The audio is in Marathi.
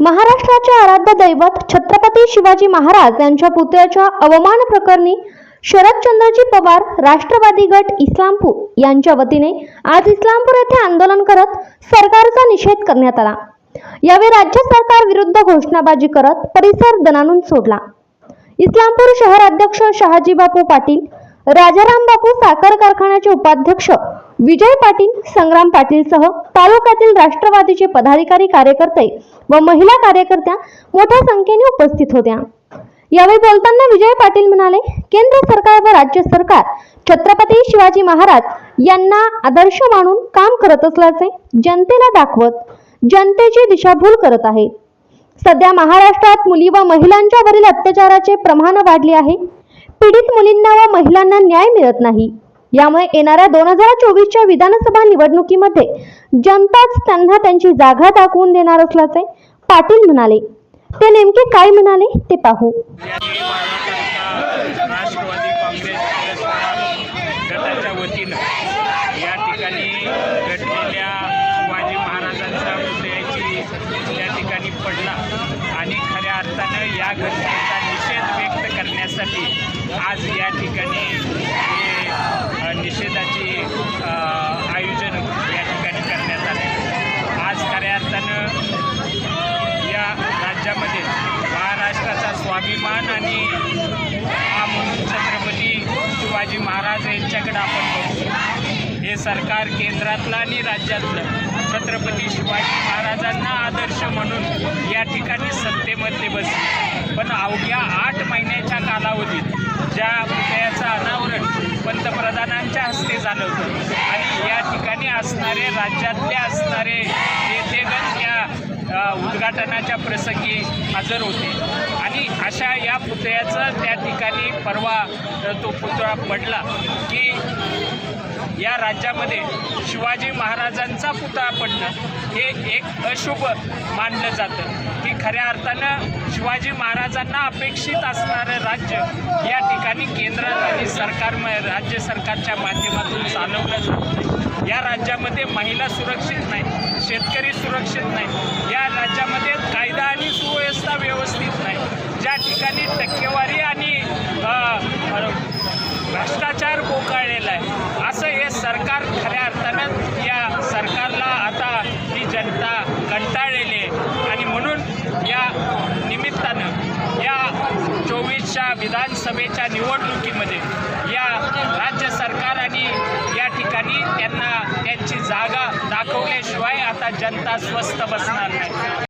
महाराष्ट्राचे आराध्य दैवत छत्रपती शिवाजी महाराज यांच्या पुतळ्याच्या अवमान प्रकरणी शरदचंद्रजी पवार राष्ट्रवादी गट इस्लामपूर यांच्या वतीने आज इस्लामपूर येथे आंदोलन करत सरकारचा निषेध करण्यात आला. यावेळी राज्य सरकार विरुद्ध घोषणाबाजी करत परिसर दणानून सोडला. इस्लामपूर शहर अध्यक्ष शहाजी बापू पाटील राजाराम बापू साखर कारखान्याचे उपाध्यक्ष विजय पाटील संग्राम पाटील सह तालुक्यातील राष्ट्रवादीचे पदाधिकारी कार्यकर्ते व महिला कार्यकर्त्या मोठ्या संख्येने उपस्थित होत्या. यावेळी बोलताना विजय पाटील म्हणाले केंद्र सरकार व राज्य सरकार छत्रपती शिवाजी महाराज यांना आदर्श मानून काम करत असल्याचे जनतेला दाखवत जनतेची दिशाभूल करत आहे. सध्या महाराष्ट्रात मुली व महिलांच्या वरील अत्याचाराचे प्रमाण वाढले आहे. पीडित मुलींना व महिलांना न्याय मिळत नाही. यामुळे येणाऱ्या दोन हजार चोवीसच्या विधानसभा निवडणुकीमध्ये जनताच त्यांना त्यांची जागा दाखवून देणार असल्याचे पाटील म्हणाले. ते नेमके काय म्हणाले ते पाहू यांनी महाराष्ट्राच्या राष्ट्रवादी काँग्रेस पक्षाच्या गटाच्या वतीनं या ठिकाणी घडलेल्या शिवाजी महाराजांच्या पुतळ्याची त्या ठिकाणी पडला आणि खऱ्या या घटनेचा निषेध व्यक्त करण्यासाठी आज या ठिकाणी हे निषेधाची आयोजन या ठिकाणी करण्यात आले. आज खऱ्या अर्थानं या राज्यामध्ये महाराष्ट्राचा स्वाभिमान आणि हा म्हणून छत्रपती शिवाजी महाराज यांच्याकडे आपण बघतो हे सरकार केंद्रातलं आणि राज्यातलं छत्रपती शिवाजी महाराजांना आदर्श म्हणून या ठिकाणी सत्तेमध्ये बसले. पण अवघ्या आठ महिन्याच्या कालावधीत ज्या पुतळ्याचं अनावरण पंतप्रधानांच्या हस्ते झालं होतं आणि या ठिकाणी असणारे राज्यातले असणारे नेतेगण त्या उद्घाटनाच्या प्रसंगी हजर होते. आणि अशा या पुतळ्याचं त्या ठिकाणी परवा तो पुतळा पडला की या राज्यामध्ये शिवाजी महाराजांचा पुतळा पडणं हे एक अशुभ मानलं जातं. की खऱ्या अर्थानं शिवाजी महाराजांना अपेक्षित असणारं राज्य या ठिकाणी केंद्रात आणि सरकार राज्य सरकारच्या माध्यमातून चालवलं जातं. या राज्यामध्ये महिला सुरक्षित नाही शेतकरी सुरक्षित नाही या राज्या कायदा आणि सुव्यवस्था व्यवस्थित नाही ज्या ठिकाणी टक्केवारी आणि अ, अ, भ्रष्टाचार बोकाळलेला आहे असं हे सरकार खऱ्या अर्थानं या सरकारला आता ही जनता कंटाळलेली आहे आणि म्हणून या निमित्तानं या चोवीसच्या विधानसभेच्या निवडणुकीमध्ये या राज्य सरकार आणि या ठिकाणी त्यांना त्यांची जागा दाखवल्याशिवाय आता जनता स्वस्थ बसणार नाही.